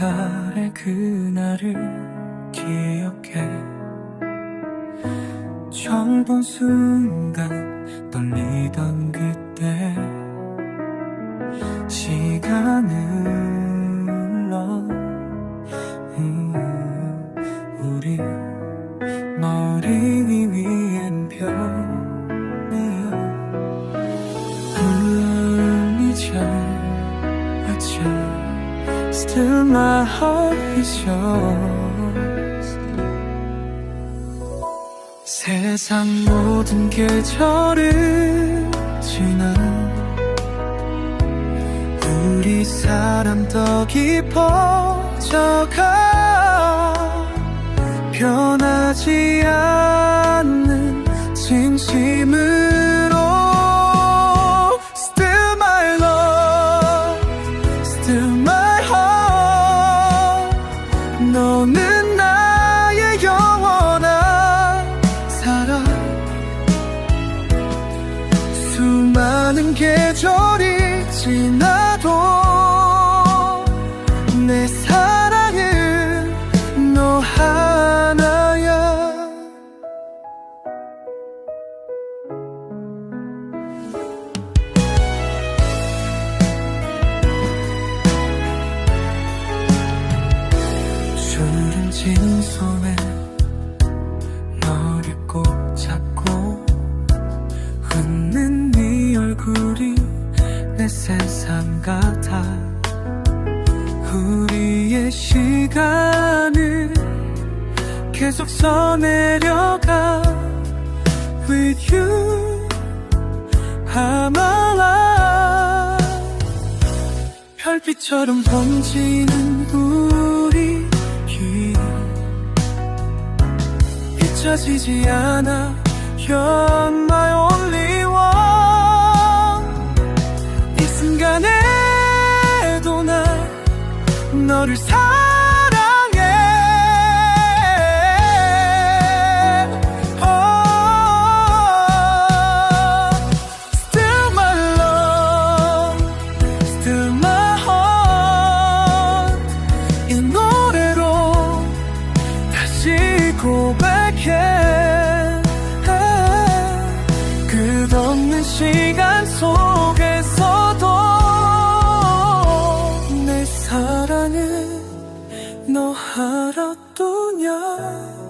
아래 그날을 기억해. 처음 본 순간 떨리던 그때 시간은 흘러. 음, 우리 Still my heart is yours 세상 모든 계절을 지나 우리 사람 더 깊어져가. 변하지 않는 수많은 계절이 지나도 내 사랑은 너 하나야. 진 손에 너 같아. 우리의 시간을 계속 써내려가. With you I'm alive. 별빛처럼 번지는 우리 길. 잊혀지지 않아. You're my only 너를 사랑해 oh, Still my love Still my heart 이 노래로 다시 고백해 끝없는 시간 하나뿐이야